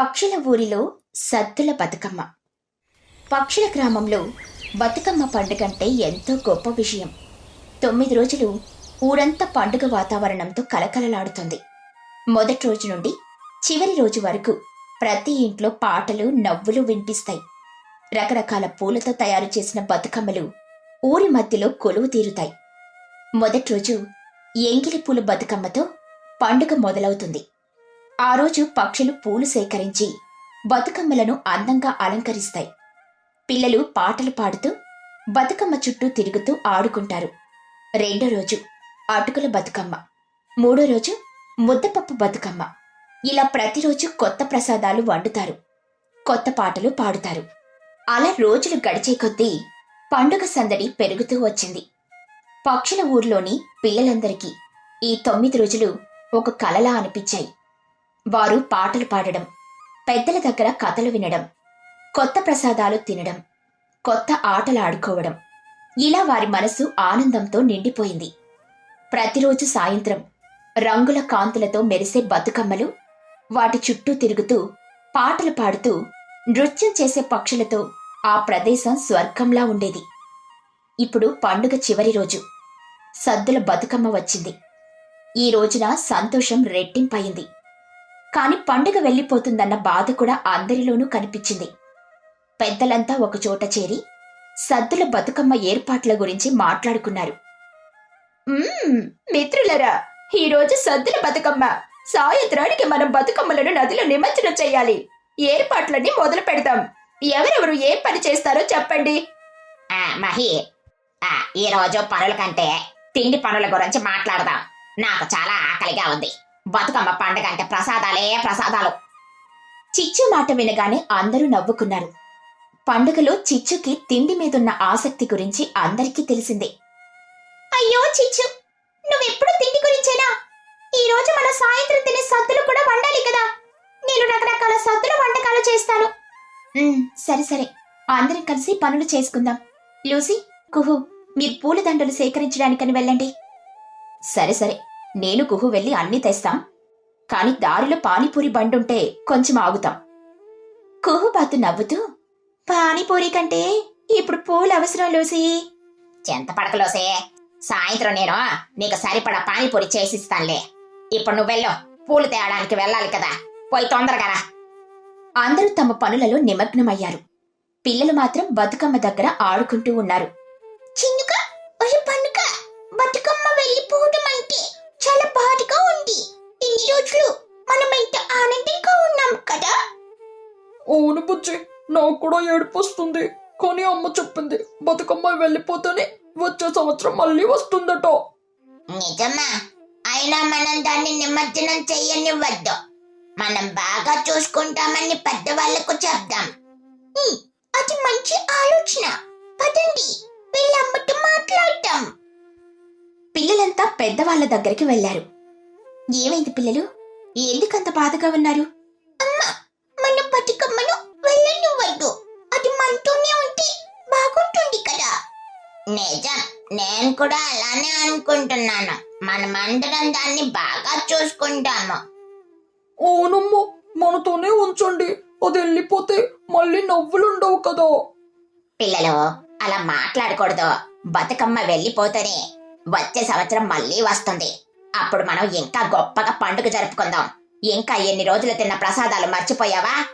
పక్షుల ఊరిలో సద్దుల బతుకమ్మ. పక్షుల గ్రామంలో బతుకమ్మ పండుగంటే ఎంతో గొప్ప విషయం తొమ్మిది రోజులు ఊరంతా పండుగ వాతావరణంతో కలకలలాడుతుంది. మొదటి రోజు నుండి చివరి రోజు వరకు ప్రతి ఇంట్లో పాటలు నవ్వులు వినిపిస్తాయి. రకరకాల పూలతో తయారు చేసిన బతుకమ్మలు ఊరి మధ్యలో కొలువు తీరుతాయి. మొదటి రోజు ఎంగిలి పూల బతుకమ్మతో పండుగ మొదలవుతుంది. ఆ రోజు పక్షులు పూలు సేకరించి బతుకమ్మలను అందంగా అలంకరిస్తాయి. పిల్లలు పాటలు పాడుతూ బతుకమ్మ చుట్టూ తిరుగుతూ ఆడుకుంటారు. రెండో రోజు అటుకుల బతుకమ్మ. మూడో రోజు ముద్దపప్పు బతుకమ్మ. ఇలా ప్రతిరోజు కొత్త ప్రసాదాలు వండుతారు. కొత్త పాటలు పాడుతారు. అలా రోజులు గడిచే కొద్దీ పండుగ సందడి పెరుగుతూ వచ్చింది. పక్షుల ఊర్లోని పిల్లలందరికీ ఈ తొమ్మిది రోజులు ఒక కలలా అనిపించాయి. వారు పాటలు పాడడం పెద్దల దగ్గర కథలు వినడం కొత్త ప్రసాదాలు తినడం కొత్త ఆటలు ఆడుకోవడం. ఇలా వారి మనసు ఆనందంతో నిండిపోయింది. ప్రతిరోజు సాయంత్రం రంగుల కాంతులతో మెరిసే బతుకమ్మలు వాటి చుట్టూ తిరుగుతూ పాటలు పాడుతూ నృత్యం చేసే పక్షులతో ఆ ప్రదేశం స్వర్గంలా ఉండేది. ఇప్పుడు పండుగ చివరి రోజు. సద్దుల బతుకమ్మ వచ్చింది. ఈ రోజున సంతోషం రెట్టింపయింది. కాని పండుగ వెళ్ళిపోతుందన్న బాధ కూడా అందరిలోనూ కనిపించింది. పెద్దలంతా ఒకచోట చేరి సద్దుల బతుకమ్మ ఏర్పాట్ల గురించి మాట్లాడుకున్నారు. "మ్మ్, మిత్రులరా ఈ రోజు సద్దుల బతుకమ్మ. సాయంత్రానికి మనం బతుకమ్మలను నదిలో నిమజ్జనం చేయాలి. ఏర్పాట్లన్నీ మొదలు పెడదాం ఎవరెవరు ఏ పని చేస్తారో చెప్పండి. ఆ, మహి ఆ, ఈ రోజు పనుల కంటే తిండి పనుల గురించి మాట్లాడదాం. నాకు చాలా ఆకలిగా ఉంది. బతుకమ్మ పండగ అంటే ప్రసాదాలే ప్రసాదాలు. చిచ్చు మాట వినగానే అందరూ నవ్వుకున్నారు. పండుగలో చిచ్చుకి తిండి మీదున్న ఆసక్తి గురించి అందరికీ తెలిసిందే. అయ్యో చిచ్చు నువ్వెప్పుడు తిండి గురించేనా? ఈ రోజు మన సాయంత్రం తినే సద్దులు కూడా వండాలి కదా. నేను రకరకాల సద్దుల వంటకాలు చేస్తాను. సరే సరే. అందరం కలిసి పనులు చేసుకుందాం. లూసి కుహు మీరు పూలదండలు సేకరించడానికని వెళ్ళండి. సరే సరే. నేను గుహు వెళ్ళి అన్నీ తెస్తాం. కాని దారిలో పానీపూరి బండుంటే కొంచెం ఆగుతాం. కుహుబాతు నవ్వుతూ పానీపూరి కంటే ఇప్పుడు పూలు అవసరం లూసి. చెంత పడకలోసే సాయంత్రం నేను నీకు సరిపడా పానీపూరి చేసిస్తానులే. ఇప్పుడు నువ్వు వెళ్ళు. పూలు తేయడానికి వెళ్ళాలి కదా. పోయి తొందరగా అందరూ తమ పనులలో నిమగ్నమయ్యారు. పిల్లలు మాత్రం బతుకమ్మ దగ్గర ఆడుకుంటూ ఉన్నారు చిన్నుక ఒరే పన్నుక బతుకమ్మ వెళ్ళిపోవడం అంటే చాలా బాధగా ఉంది ఇన్ని రోజులు మనం ఎంత ఆనందంగా ఉన్నాం కదా బుజ్జి నాకు కూడా ఏడుపు వస్తుంది. కానీ అమ్మ చెప్పింది బతుకమ్మ వెళ్ళిపోతేనే వచ్చే సంవత్సరం మళ్ళీ వస్తుందట. నిజమా? అయినా మనం దాన్ని నిమజ్జనం చెయ్యనివ్వద్దు. మనం బాగా చూసుకుంటామని పెద్దవాళ్ళకు చెప్దాం. అది మంచి ఆలోచన. పదండి వెళ్ళమ్మతో మాట్లాడతాం పిల్లలంతా పెద్దవాళ్ళ దగ్గరికి వెళ్ళారు ఏమైంది పిల్లలు? ఎందుకంత బాధగా ఉన్నారు? అమ్మా మన బతుకమ్మను వెళ్ళనివ్వద్దు అది మనతోనే ఉంటే బాగుంటుంది కదా. నిజం. నేను కూడా అలానే అనుకుంటున్నాను. మనమందరం దాన్ని బాగా చూసుకుంటాము. అవునమ్మా మనతోనే ఉంచండి. అది వెళ్ళిపోతే మళ్ళీ నవ్వులుండవు కదా. పిల్లలు అలా మాట్లాడకూడదు. బతుకమ్మ వెళ్ళిపోతేనే వచ్చే సంవత్సరం మళ్ళీ వస్తుంది. అప్పుడు మనం ఇంకా గొప్పగా పండుగ జరుపుకుందాం. ఇంకా ఎన్ని రోజులు తిన్న ప్రసాదాలు మర్చిపోయావా?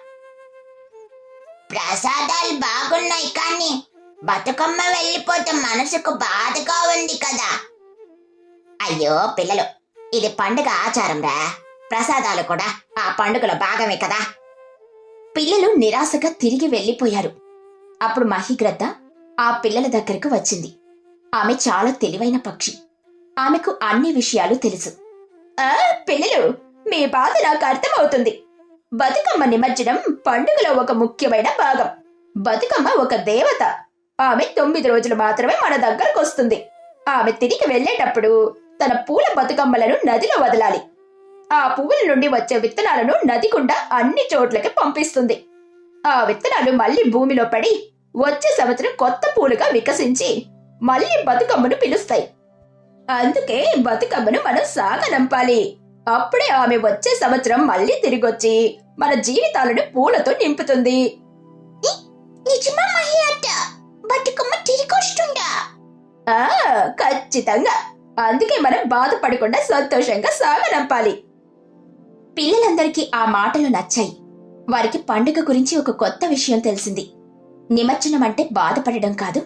ప్రసాదాలు బాగున్నాయి కానీ బతుకమ్మ వెళ్ళిపోతే మనసుకు బాధగా ఉంది కదా. అయ్యో పిల్లలు ఇది పండుగ ఆచారం రా. ప్రసాదాలు కూడా ఆ పండుగలో భాగమే కదా. పిల్లలు నిరాశగా తిరిగి వెళ్ళిపోయారు. అప్పుడు మహిగ్రద్ద ఆ పిల్లల దగ్గరకు వచ్చింది. ఆమె చాలా తెలివైన పక్షి. ఆమెకు అన్ని విషయాలు తెలుసు. ఆ పిల్లలు మీ బాధ నాకు అర్థమవుతుంది. బతుకమ్మ నిమజ్జనం పండుగలో ఒక ముఖ్యమైన భాగం. బతుకమ్మ ఒక దేవత. ఆమె తొమ్మిది రోజులు మాత్రమే మన దగ్గరకు వస్తుంది. ఆమె తిరిగి వెళ్ళేటప్పుడు తన పూల బతుకమ్మలను నదిలో వదలాలి. ఆ పువ్వుల నుండి వచ్చే విత్తనాలను నది గుండా అన్ని చోట్లకి పంపిస్తుంది. ఆ విత్తనాలు మళ్ళీ భూమిలో పడి వచ్చే సంవత్సరం కొత్త పూలుగా వికసించి మళ్ళీ బతుకమ్మను పిలుస్తాయి. అందుకే బతుకమ్మను మనం సాగనంపాలి అప్పుడే ఆమె వచ్చే సంవత్సరం మళ్ళీ తిరిగొచ్చి మన జీవితాలను పూలతో నింపుతుంది. నిజమా మహి అత్త బతుకమ్మ తిరిగి వస్తుందా? ఆ ఖచ్చితంగా. అందుకే మనం బాధపడకుండా సంతోషంగా సాగనంపాలి. పిల్లలందరికీ ఆ మాటలు నచ్చాయి. వారికి పండుగ గురించి ఒక కొత్త విషయం తెలిసింది. నిమజ్జనం అంటే బాధపడడం కాదు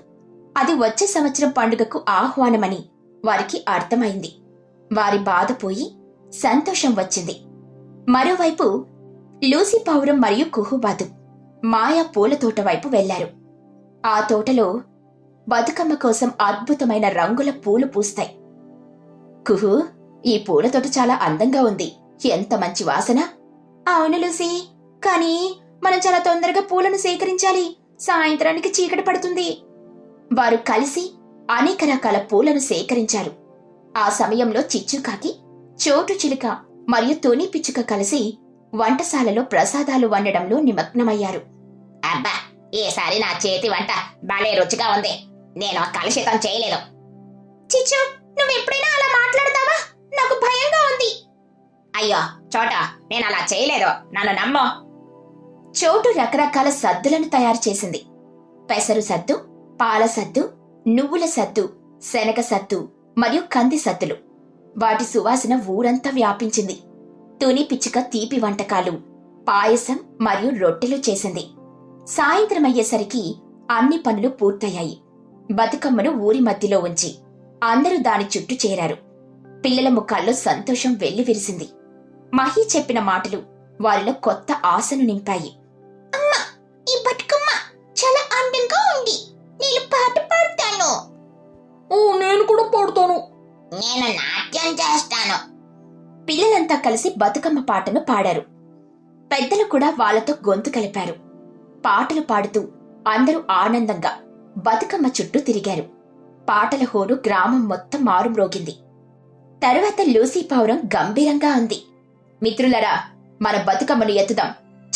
అది వచ్చే సంవత్సరం పండుగకు ఆహ్వానమని వారికి అర్థమైంది. వారి బాధ పోయి సంతోషం వచ్చింది. మరోవైపు లూసీ పౌరం మరియు కుహుబాదు మాయా పూల తోట వైపు వెళ్ళారు ఆ తోటలో బతుకమ్మ కోసం అద్భుతమైన రంగుల పూలు పూస్తాయి. కుహు ఈ పూల తోట చాలా అందంగా ఉంది. ఎంత మంచి వాసన! అవును లూసీ కానీ మనం చాలా తొందరగా పూలను సేకరించాలి. సాయంత్రానికి చీకటి పడుతుంది. వారు కలిసి అనేక రకాల పూలను సేకరించారు. ఆ సమయంలో చిచ్చుకాకి చోటు చిలుక మరియు తుని పిచ్చుక కలిసి వంటశాలలో ప్రసాదాలు వండడంలో నిమగ్నమయ్యారు. అబ్బా! ఈసారి నా చేతి వంట భలే రుచిగా ఉంది. నేను కలుషితం చేయలేదు. చిచ్చు నువ్వు ఎప్పుడైనా అలా మాట్లాడతావా? నాకు భయంగా ఉంది. అయ్యో చోట నేను అలా చేయలేదు. నన్ను నమ్మో. చోటు రకరకాల సద్దులను తయారు చేసింది. పెసరు సద్దు పాల సద్దు నువ్వుల సద్దు శనగ సద్దు మరియు కంది సద్దులు. వాటి సువాసన ఊరంతా వ్యాపించింది. తుని పిచ్చుక తీపి వంటకాలు పాయసం మరియు రొట్టెలు చేసింది. సాయంత్రం అయ్యేసరికి అన్ని పనులు పూర్తయ్యాయి. బతుకమ్మను ఊరి మధ్యలో ఉంచి అందరూ దాని చుట్టూ చేరారు. పిల్లల ముఖాల్లో సంతోషం వెల్లి విరిసింది. మహి చెప్పిన మాటలు వారిలో కొత్త ఆశను నింపాయి. ఈ బతుకమ్మ చాలా అందంగా ఉంది. నేను పాట పాడతాను. ఓ నేను కూడా పాడతాను. నేను నాట్యం చేస్తాను. పిల్లలంతా కలిసి బతుకమ్మ పాటను పాడారు. పెద్దలు కూడా వాళ్ళతో గొంతు కలిపారు. పాటలు పాడుతూ అందరూ ఆనందంగా బతుకమ్మ చుట్టూ తిరిగారు. పాటల హోరు గ్రామం మొత్తం మారుమ్రోగింది తరువాత లూసీ పావురం గంభీరంగా అంది. మిత్రులరా మన బతుకమ్మను ఎత్తుదాం.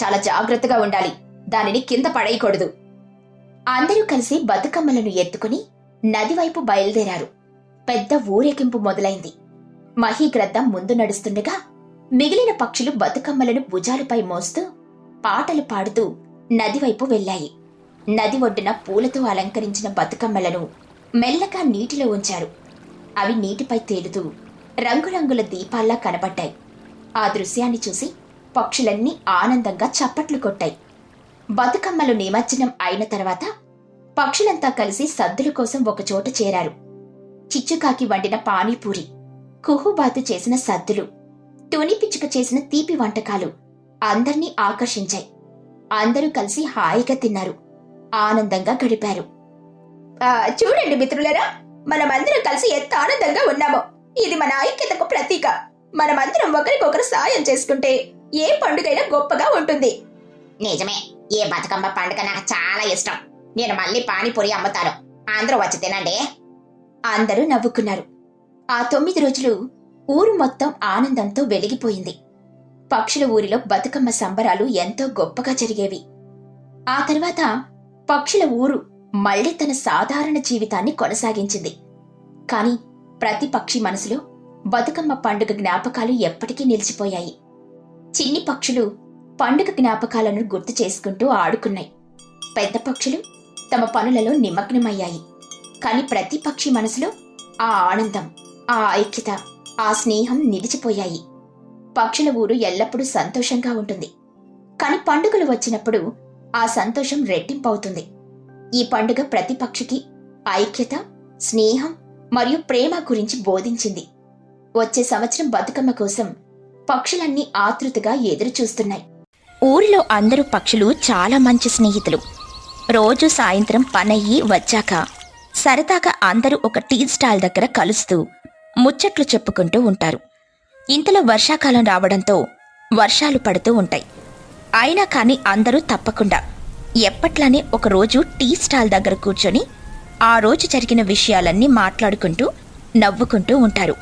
చాలా జాగ్రత్తగా ఉండాలి. దానిని కింద పడేయకూడదు. అందరూ కలిసి బతుకమ్మలను ఎత్తుకుని నదివైపు బయలుదేరారు. పెద్ద ఊరేగింపు మొదలైంది. మహీగ్రద్ద ముందు నడుస్తుండగా మిగిలిన పక్షులు బతుకమ్మలను భుజాలపై మోస్తూ పాటలు పాడుతూ నది వైపు వెళ్ళాయి. నది ఒడ్డున పూలతో అలంకరించిన బతుకమ్మలను మెల్లగా నీటిలో ఉంచారు. అవి నీటిపై తేలుతూ రంగురంగుల దీపాల్లా కనబడ్డాయి ఆ దృశ్యాన్ని చూసి పక్షులన్నీ ఆనందంగా చప్పట్లు కొట్టాయి. బతుకమ్మలు నిమజ్జనం అయిన తర్వాత పక్షులంతా కలిసి సద్దుల కోసం ఒకచోట చేరారు. చిచ్చుకాకి వండిన పానీపూరి కుహుబాతు చేసిన సద్దులు తుని పిచ్చుక చేసిన తీపి వంటకాలు అందర్నీ ఆకర్షించాయి. అందరూ కలిసి హాయిగా తిన్నారు. ఆనందంగా గడిపారు. చూడండి మిత్రులరా మనమందరం కలిసి ఎంత ఆనందంగా ఉన్నామో. ఇది మన ఐక్యతకు ప్రతీక. మనమందరం ఒకరికొకరు సాయం చేసుకుంటే ఏ పండుగైనా గొప్పగా ఉంటుంది. నిజమే ఈ బతుకమ్మ పండుగ నాకు చాలా ఇష్టం. నేను మళ్ళీ పానీపూరి అమ్ముతాను. అందరూ వచ్చి తినండి. అందరూ నవ్వుకున్నారు. ఆ తొమ్మిది రోజులు ఊరు మొత్తం ఆనందంతో వెలిగిపోయింది. పక్షుల ఊరిలో బతుకమ్మ సంబరాలు ఎంతో గొప్పగా జరిగేవి. ఆ తర్వాత పక్షుల ఊరు మళ్ళీ తన సాధారణ జీవితాన్ని కొనసాగించింది. కాని ప్రతి పక్షి మనసులో బతుకమ్మ పండుగ జ్ఞాపకాలు ఎప్పటికీ నిలిచిపోయాయి. చిన్ని పక్షులు పండుగ జ్ఞాపకాలను గుర్తు చేసుకుంటూ ఆడుకున్నాయి. పెద్ద పక్షులు తమ పనులలో నిమగ్నమయ్యాయి. కాని ప్రతి పక్షి మనసులో ఆ ఆనందం ఆ ఐక్యత ఆ స్నేహం నిలిచిపోయాయి. పక్షుల ఊరు ఎల్లప్పుడూ సంతోషంగా ఉంటుంది. కాని పండుగలు వచ్చినప్పుడు ఆ సంతోషం రెట్టింపవుతుంది. ఈ పండుగ ప్రతి పక్షికి ఐక్యత స్నేహం మరియు ప్రేమ గురించి బోధించింది. వచ్చే సంవత్సరం బతుకమ్మ కోసం పక్షులన్నీ ఆతృతగా ఎదురుచూస్తున్నాయి. ఊరిలో అందరూ పక్షులు చాలా మంచి స్నేహితులు. రోజు సాయంత్రం పనయ్యి వచ్చాక సరదాగా అందరూ ఒక టీ స్టాల్ దగ్గర కలుస్తూ ముచ్చట్లు చెప్పుకుంటూ ఉంటారు. ఇంతలో వర్షాకాలం రావడంతో వర్షాలు పడుతూ ఉంటాయి. అయినా కానీ అందరూ తప్పకుండా ఎప్పట్లానే ఒకరోజు టీ స్టాల్ దగ్గర కూర్చొని ఆ రోజు జరిగిన విషయాలన్నీ మాట్లాడుకుంటూ నవ్వుకుంటూ ఉంటారు.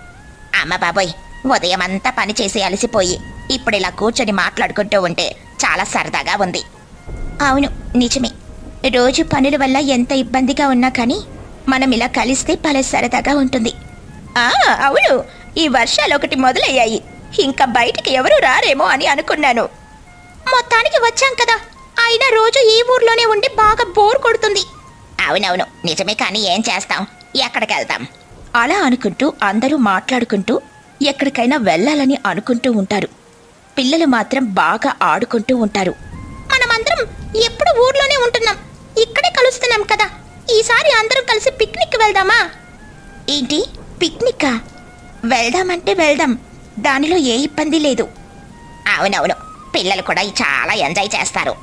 అమ్మ బాబోయ్ ఉదయం అంతా పని చేసి అలసిపోయి ఇప్పుడు ఇలా కూర్చొని మాట్లాడుకుంటూ ఉంటే చాలా సరదాగా ఉంది. అవును నిజమే. రోజు పనుల వల్ల ఎంత ఇబ్బందిగా ఉన్నా కానీ మనం ఇలా కలిస్తే భలే సరదాగా ఉంటుంది. ఆ అవును. ఈ వర్షాలు ఒకటి మొదలయ్యాయి. ఇంకా బయటికి ఎవరు రారేమో అని అనుకున్నాను. చూడ్డానికి వచ్చాం కదా. అయినా రోజు ఈ ఊర్లోనే ఉండి బాగా బోర్ కొడుతుంది. అవునవును నిజమే కానీ ఏం చేస్తాం? ఎక్కడికి వెళ్తాం? అలా అనుకుంటూ అందరూ మాట్లాడుకుంటూ ఎక్కడికైనా వెళ్ళాలని అనుకుంటూ ఉంటారు. పిల్లలు మాత్రం బాగా ఆడుకుంటూ ఉంటారు. మనమందరం ఎప్పుడు ఊర్లోనే ఉంటున్నాం. ఇక్కడే కలుస్తున్నాం కదా. ఈసారి అందరం కలిసి పిక్నిక్ వెళ్దామా? ఏంటి? పిక్నిక్కా వెళ్దామంటే వెళ్దాం. దానిలో ఏ ఇబ్బంది లేదు. అవునవును. పిల్లలు కూడా చాలా ఎంజాయ్ చేస్తారు.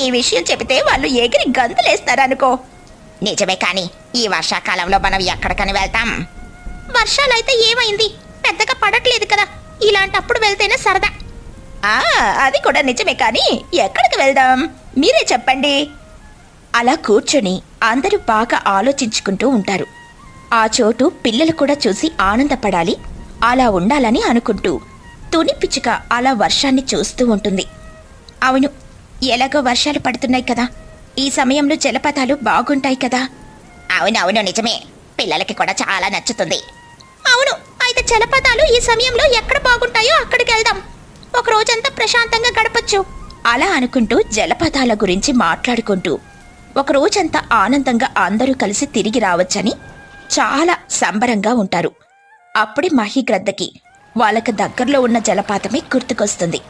ఈ విషయం చెబితే వాళ్ళు ఎగిరి గంతులేస్తారనుకో. నిజమే కానీ ఈ వర్షాకాలంలో మనం ఎక్కడికని వెళ్తాం? వర్షాలైతే ఏమైంది? పెద్దగా పడట్లేదు కదా. ఇలాంటప్పుడు వెళ్తేనే సరదా. ఆ అది కూడా నిజమే కానీ ఎక్కడికి వెళ్దాం? మీరే చెప్పండి. అలా కూర్చొని అందరూ బాగా ఆలోచించుకుంటూ ఉంటారు. ఆ చోటు పిల్లలు కూడా చూసి ఆనందపడాలి. అలా ఉండాలని అనుకుంటూ తుని పిచ్చుక అలా వర్షాన్ని చూస్తూ ఉంటుంది. అవును ఎలాగో వర్షాలు పడుతున్నాయి కదా. ఈ సమయంలో జలపాతాలు బాగుంటాయి కదా. అవునవును నిజమే. పిల్లలకి కూడా చాలా నచ్చుతుంది. అవును అయితే జలపాతాలు ఈ సమయంలో ఎక్కడ బాగుంటాయో అక్కడికి వెళ్దాం. ఒక రోజంతా ప్రశాంతంగా గడపచ్చు. అలా అనుకుంటూ జలపాతాల గురించి మాట్లాడుకుంటూ ఒక రోజంతా ఆనందంగా అందరూ కలిసి తిరిగి రావచ్చని చాలా సంబరంగా ఉంటారు. అప్పుడే మహిగ్రద్దకి వాళ్ళకి దగ్గరలో ఉన్న జలపాతమే గుర్తుకొస్తుంది.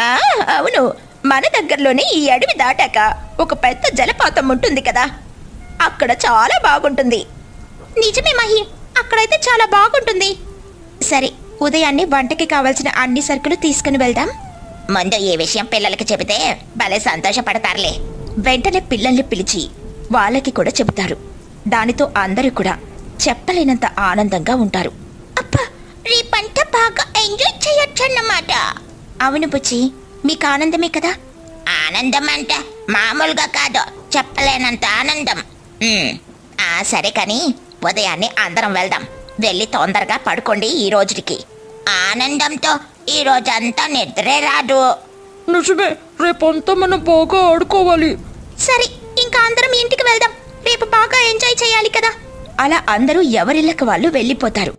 ఆ అవును. మన దగ్గరలోనే ఈ అడవి దాటాక ఒక పెద్ద జలపాతం ఉంటుంది కదా. అక్కడ చాలా బాగుంటుంది. నిజమే మహి. అక్కడైతే చాలా బాగుంటుంది. సరే ఉదయాన్నే వంటకి కావాల్సిన అన్ని సరుకులు తీసుకుని వెళ్దాం. ముందు ఏ విషయం పిల్లలకి చెబితే భలే సంతోషపడతారులే. వెంటనే పిల్లల్ని పిలిచి వాళ్ళకి కూడా చెబుతారు. దానితో అందరూ కూడా చెప్పలేనంత ఆనందంగా ఉంటారు. అబ్బా రేపంతా బాగా ఎంజాయ్ చేయొచ్చన్నమాట. అవును బుచ్చి మీకు ఆనందమే కదా? ఆనందం అంటే మామూలుగా కాదు చెప్పలేనంత ఆనందం. ఆ సరే కానీ ఉదయాన్నే అందరం వెళ్దాం. వెళ్ళి తొందరగా పడుకోండి ఈ రోజుకి. ఆనందంతో ఈ రోజంతా నిద్రే రాదు. నిజమే రేపంతా మనం బాగా ఆడుకోవాలి. సరే ఇంకా అందరం ఇంటికి వెళ్దాం. రేపు బాగా ఎంజాయ్ చేయాలి కదా. అలా అందరూ ఎవరిళ్ళకి వాళ్ళు వెళ్ళిపోతారు.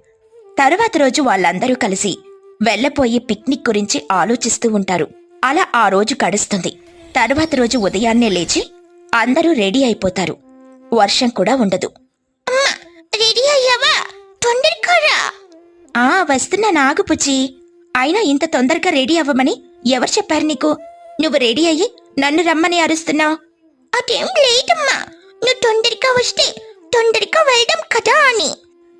తరువాత రోజు వాళ్ళందరూ కలిసి వెళ్ళపోయి పిక్నిక్ గురించి ఆలోచిస్తూ ఉంటారు. అలా ఆ రోజు గడుస్తుంది. తరువాత రోజు ఉదయాన్నే లేచి అందరూ రెడీ అయిపోతారు. వర్షం కూడా ఉండదు. రెడీ అయ్యావా? తొందరగా ఆ వస్తున్నా నాగుపుచ్చి అయినా ఇంత తొందరగా రెడీ అవ్వమని ఎవరు చెప్పారు నీకు? నువ్వు రెడీ అయ్యి నన్ను రమ్మని అరుస్తున్నావు. అదేం లేదమ్మా. నువ్వు తొందరగా వస్తే తొందరగా వెళ్దాం కదా అని.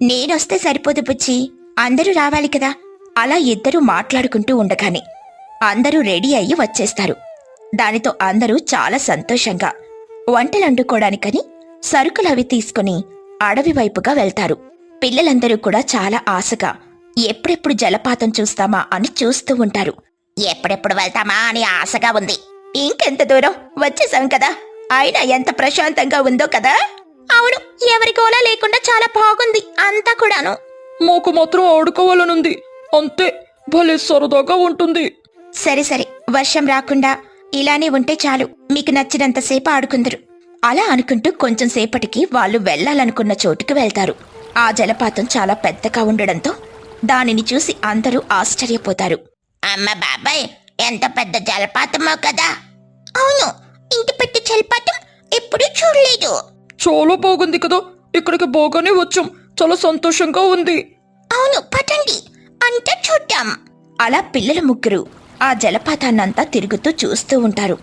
నేనొస్తే సరిపోదు బుచ్చి అందరూ రావాలి కదా. అలా ఇద్దరూ మాట్లాడుకుంటూ ఉండగానే అందరూ రెడీ అయ్యి వచ్చేస్తారు. దానితో అందరూ చాలా సంతోషంగా వంటలు వండుకోవడానికని సరుకులు అవి తీసుకుని అడవి వైపుగా వెళ్తారు. పిల్లలందరూ కూడా చాలా ఆశగా ఎప్పుడెప్పుడు జలపాతం చూస్తామా అని చూస్తూ ఉంటారు. ఎప్పుడెప్పుడు వెళ్తామా అని ఆశగా ఉంది. ఇంకెంత దూరం? వచ్చేసాం కదా. అయినా ఎంత ప్రశాంతంగా ఉందో కదా? అవును ఎవరి గోలా లేకుండా చాలా బాగుంది అంతా కూడాను. మాకు మాత్రం ఆడుకోవాలనుంది. అంతే భలే సరదాగా ఉంటుంది. సరే సరే వర్షం రాకుండా ఇలానే ఉంటే చాలు మీకు నచ్చినంతసేపు ఆడుకుందరు. అలా అనుకుంటూ కొంచెం సేపటికి వాళ్ళు వెళ్ళాలనుకున్న చోటుకు వెళ్తారు. ఆ జలపాతం చాలా పెద్దగా ఉండడంతో దానిని చూసి అందరూ ఆశ్చర్యపోతారు. అమ్మ బాబాయ్ ఎంత పెద్ద జలపాతమో కదా? అవును ఇంటి పెద్ద జలపాతం ఎప్పుడూ చూడలేదు. చాలా బాగుంది కదా. ఇక్కడికి బాగానే వచ్చాం. చాలా సంతోషంగా ఉంది. అవును పదండి. అంతా చూద్దాం. అలా పిల్లల ముగ్గురు ఆ జలపాతాన్నంతా తిరుగుతూ చూస్తూ ఉంటారు.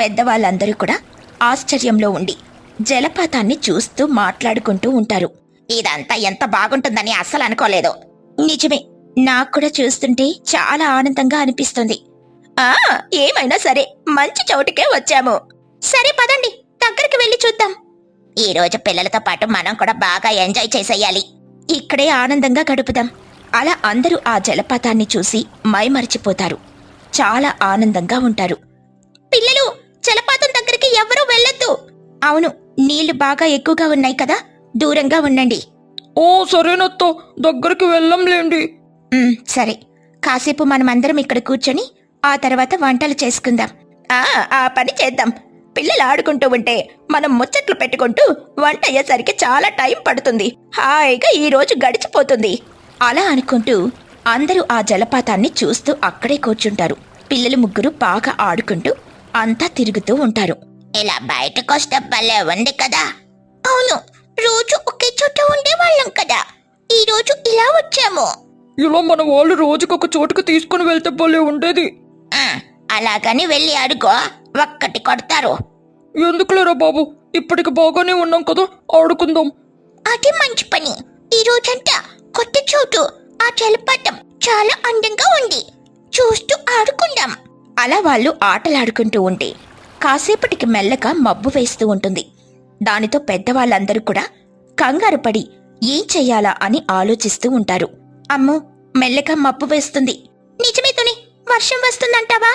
పెద్దవాళ్ళందరూ కూడా ఆశ్చర్యంలో ఉండి జలపాతాన్ని చూస్తూ మాట్లాడుకుంటూ ఉంటారు. ఇదంతా ఎంత బాగుంటుందని అస్సలు అనుకోలేదు. నిజమే నాకు కూడా చూస్తుంటే చాలా ఆనందంగా అనిపిస్తుంది. ఆ ఏమైనా సరే మంచి చోటుకే వచ్చాము. సరే పదండి దగ్గరికి వెళ్ళి చూద్దాం. ఈ రోజు పిల్లలతో పాటు మనం కూడా బాగా ఎంజాయ్ చేసేయాలి. ఇక్కడే ఆనందంగా గడుపుదాం. అలా అందరూ ఆ జలపాతాన్ని చూసి మైమరిచిపోతారు. చాలా ఆనందంగా ఉంటారు. పిల్లలు జలపాతం దగ్గరికి ఎవరూ వెళ్ళొద్దు. అవును నీళ్ళు బాగా ఎక్కువగా ఉన్నాయి కదా దూరంగా ఉండండి. ఓ సరేనత్తో దగ్గరికి వెళ్ళంలేండి. ఉమ్, సరే. కాసేపు మనమందరం ఇక్కడ కూర్చొని ఆ తర్వాత వంటలు చేసుకుందాం. ఆ ఆ పని చేద్దాం. పిల్లలు ఆడుకుంటూ ఉంటే మనం ముచ్చట్లు పెట్టుకుంటూ వంట అయ్యేసరికి చాలా టైం పడుతుంది. హాయిగా ఈ రోజు గడిచిపోతుంది. అలా అనుకుంటూ అందరూ ఆ జలపాతాన్ని చూస్తూ అక్కడే కూర్చుంటారు. పిల్లలు ముగ్గురు బాగా ఆడుకుంటూ అంతా తిరుగుతూ ఉంటారు. ఇలా బయటకొస్తే భలే ఉంది కదా. అవును రోజు ఒకే చోట ఉండేవాళ్ళం కదా. ఈ రోజు ఇలా వచ్చాము. ఇలా మన వాళ్ళు రోజుకొక చోటుకు తీసుకుని వెళ్తే భలే ఉండేది. అలాగని వెళ్ళి అడుగో. ఒక్కటి కొడతారు. ఎందుకులేరా బాబు? ఇప్పటికి బాగానే ఉన్నాం కదా ఆడుకుందాం. అది మంచి పని. ఈ రోజంతా కొత్త చోటు ఆ జలపాతం చాలా అందంగా ఉంది. చూస్తూ ఆడుకుందాం. అలా వాళ్ళు ఆటలాడుకుంటూ ఉంటే కాసేపటికి మెల్లగా మబ్బు వేస్తూ ఉంటుంది. దానితో పెద్దవాళ్ళందరూ కూడా కంగారు పడి ఏం చెయ్యాలా అని ఆలోచిస్తూ ఉంటారు. అమ్మో మెల్లగా మబ్బు వేస్తుంది. నిజమే తుని. వర్షం వస్తుందంటావా?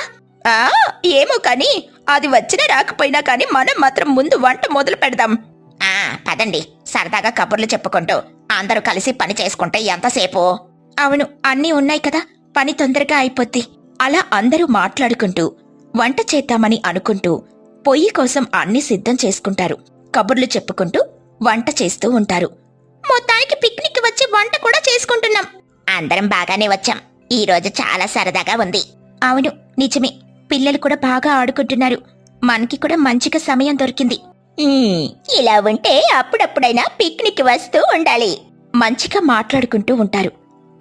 ఆ ఏమో కానీ అది వచ్చినా రాకపోయినా కానీ మనం మాత్రం ముందు వంట మొదలు పెడదాం. ఆ పదండి. సరదాగా కబుర్లు చెప్పుకుంటూ అందరూ కలిసి పని చేసుకుంటే ఎంతసేపు? అవును అన్నీ ఉన్నాయి కదా. పని తొందరగా అయిపోద్ది. అలా అందరూ మాట్లాడుకుంటూ వంట చేద్దామని అనుకుంటూ పొయ్యి కోసం అన్ని సిద్ధం చేసుకుంటారు. కబుర్లు చెప్పుకుంటూ వంట చేస్తూ ఉంటారు. మొత్తానికి పిక్నిక్ వచ్చి వంట కూడా చేసుకుంటున్నాం. అందరం బాగానే వచ్చాం. ఈ రోజు చాలా సరదాగా ఉంది. అవును నిజమే. పిల్లలు కూడా బాగా ఆడుకుంటున్నారు. మనకి కూడా మంచిగా సమయం దొరికింది. ఇలా ఉంటే అప్పుడప్పుడైనా పిక్నిక్ వస్తూ ఉండాలి. మంచిగా మాట్లాడుకుంటూ ఉంటారు.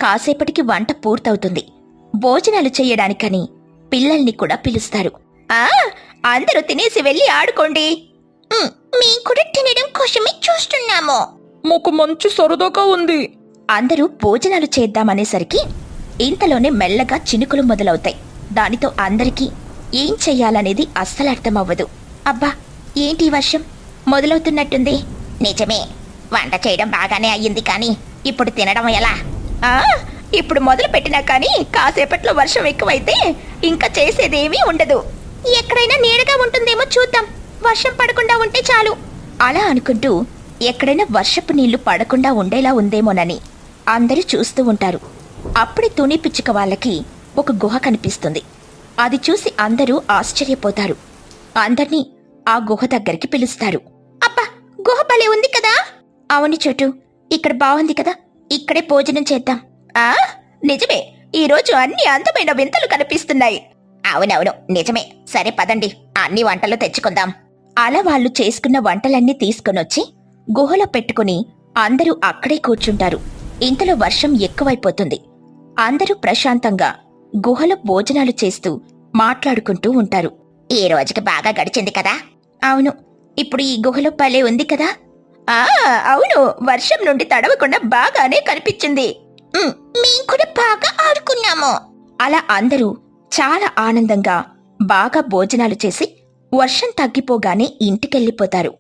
కాసేపటికి వంట పూర్తవుతుంది. భోజనాలు చెయ్యడానికని పిల్లల్ని కూడా పిలుస్తారు. ఆ అందరూ తినేసి వెళ్ళి ఆడుకోండి. ఉమ్, మేం కూడా తినడం కోసమే చూస్తున్నాము. మాకు మంచి సరదాగా ఉంది. అందరూ భోజనాలు చేద్దామనేసరికి ఇంతలోనే మెల్లగా చినుకులు మొదలవుతాయి. దానితో అందరికీ ఏం చెయ్యాలనేది అస్సలు అర్థమవ్వదు. అబ్బా ఏంటి వర్షం? మొదలవుతున్నట్టుంది. నిజమే. వంట చేయడం బాగానే అయ్యింది కానీ ఇప్పుడు తినడం ఎలా? ఆ ఇప్పుడు మొదలు పెట్టినా కానీ కాసేపట్లో వర్షం ఎక్కువైతే ఇంకా చేసేదేమీ ఉండదు. ఎక్కడైనా నీడగా ఉంటుందేమో చూద్దాం. వర్షం పడకుండా ఉంటే చాలు. అలా అనుకుంటూ ఎక్కడైనా వర్షపు నీళ్ళు పడకుండా ఉండేలా ఉందేమోనని అందరూ చూస్తూ ఉంటారు. అప్పుడే తుని పిచ్చుక వాళ్ళకి ఒక గుహ కనిపిస్తుంది. అది చూసి అందరూ ఆశ్చర్యపోతారు. అందర్నీ ఆ గుహ దగ్గరికి పిలుస్తారు. అబ్బా గుహ భలే ఉంది కదా! అవును చోటు ఇక్కడ బాగుంది కదా ఇక్కడే భోజనం చేద్దాం. ఆ? నిజమే ఈరోజు అన్ని అందమైన వింతలు కనిపిస్తున్నాయి. అవునవును నిజమే. సరే పదండి అన్ని వంటలు తెచ్చుకుందాం. అలా వాళ్ళు చేసుకున్న వంటలన్నీ తీసుకునొచ్చి గుహలో పెట్టుకుని అందరూ అక్కడే కూర్చుంటారు. ఇంతలో వర్షం ఎక్కువైపోతుంది. అందరూ ప్రశాంతంగా గుహలో భోజనాలు చేస్తూ మాట్లాడుకుంటూ ఉంటారు. ఈ రోజుకి బాగా గడిచింది కదా? అవును. ఇప్పుడు ఈ గుహలో భలే ఉంది కదా? ఆ అవును. వర్షం నుండి తడవకుండా బాగానే కనిపించింది. మేము కూడా బాగా ఆడుకున్నాము. అలా అందరూ చాలా ఆనందంగా బాగా భోజనాలు చేసి వర్షం తగ్గిపోగానే ఇంటికెళ్ళిపోతారు.